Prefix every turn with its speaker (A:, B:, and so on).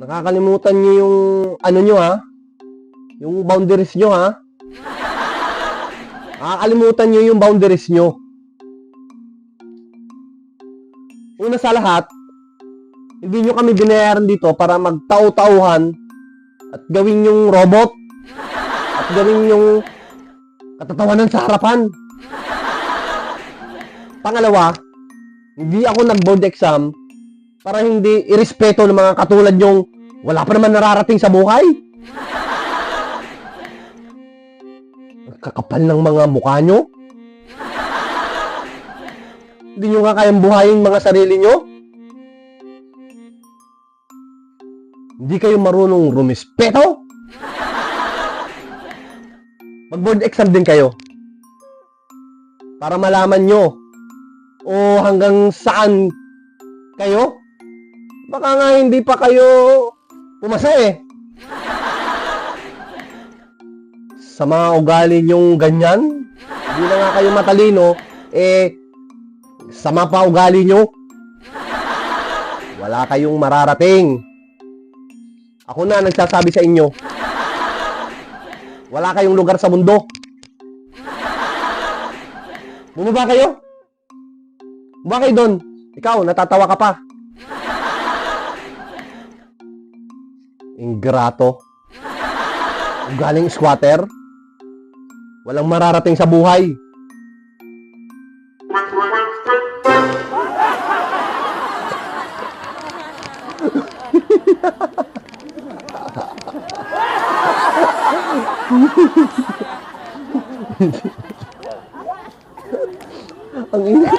A: Nakakalimutan niyo yung ano niyo ha? Yung boundaries niyo ha? Nakakalimutan niyo yung boundaries niyo. Una sa lahat, hindi nyo kami binayaran dito para magtau-tauhan at gawin yung robot at gawin yung katatawanan sa harapan. Pangalawa, hindi ako nag-board exam para hindi irespeto ng mga katulad nyong wala pa naman nararating sa buhay. Kakapal ng mga mukha nyo. Hindi nyo nga kayang buhayin mga sarili nyo. Hindi kayo marunong rumispeto. Mag-board exam din kayo. Para malaman nyo o hanggang saan kayo. Baka nga hindi pa kayo pumasa eh. Sa mga ugali nyong ganyan, hindi na nga kayo matalino, eh, sama pa ugali nyo. Wala kayong mararating. Ako na nagsasabi sa inyo. Wala kayong lugar sa mundo. Bumaba kayo? Bumaba kayo doon. Ikaw, natatawa ka pa. Ingrato. Galing squatter. Walang mararating sa buhay. Ang ingat.